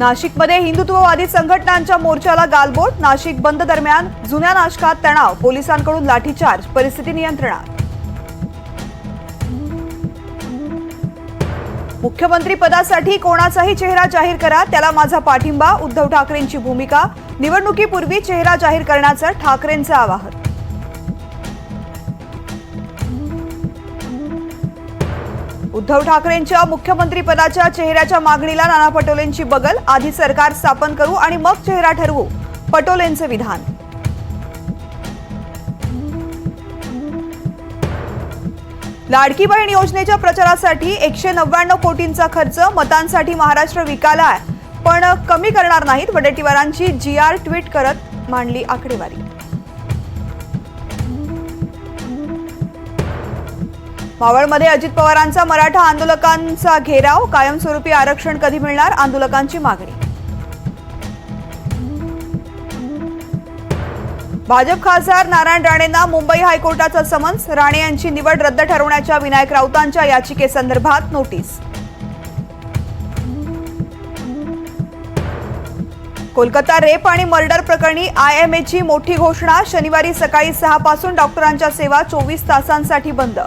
नाशिकमध्ये हिंदुत्ववादी संघटनांच्या मोर्चाला गालबोट नाशिक बंद दरम्यान जुन्या नाशकात तणाव पोलिसांकडून लाठीचार्ज परिस्थिती नियंत्रणात. मुख्यमंत्री पदासाठी कोणाचाही चेहरा जाहीर करा त्याला माझा पाठिंबा उद्धव ठाकरेंची भूमिका निवडणुकीपूर्वी चेहरा जाहीर करण्याचं ठाकरेंचं आवाहन. उद्धव ठाकरेंच्या मुख्यमंत्री पदाच्या चेहऱ्याच्या मागणीला नाना पटोलेंची बगल. आधी सरकार स्थापन करू आणि मग चेहरा ठरवू. पटोलेंचं विधान. लाडकी बहीण योजनेच्या प्रचारासाठी एकशे नव्याण्णव कोटींचा खर्च. मतांसाठी महाराष्ट्र विकालाय. पण कमी करणार नाहीत वडेट्टीवारांची जी आर ट्विट करत मांडली आकडेवारी. मावळमध्ये अजित पवारांचा मराठा आंदोलकांचा घेराव कायमस्वरूपी आरक्षण कधी मिळणार? आंदोलकांची मागणी. भाजप खासदार नारायण राणेंना मुंबई हायकोर्टाचं समन्स. राणे यांची निवड रद्द ठरवण्याच्या विनायक राऊतांच्या याचिकेसंदर्भात नोटीस. कोलकाता रेप आणि मर्डर प्रकरणी आयएमएची मोठी घोषणा. शनिवारी सकाळी सहा पासून डॉक्टरांच्या सेवा चोवीस तासांसाठी बंद.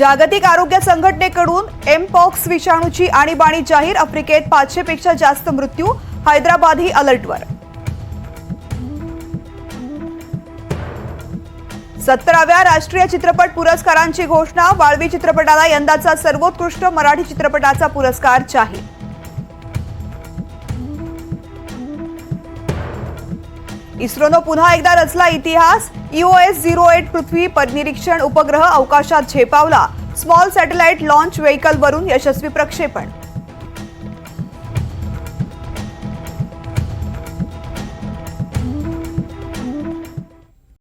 जागतिक आरोग्य संघटनेकडून एमपॉक्स विषाणूची आणीबाणी जाहीर आफ्रिकेत पाचशे पेक्षा जास्त मृत्यू हैदराबाद ही अलर्टवर. सत्तराव्या राष्ट्रीय चित्रपट पुरस्कारांची घोषणा वाळवी चित्रपटाला यंदाचा सर्वोत्कृष्ट मराठी चित्रपटाचा पुरस्कार जाहीर. इस्रोनं पुन्हा एकदा रचला इतिहास. ईओएस झिरो एट पृथ्वी परनिरीक्षण उपग्रह अवकाशात झेपावला. स्मॉल सॅटेलाइट लॉन्च व्हेकलवरून यशस्वी प्रक्षेपण.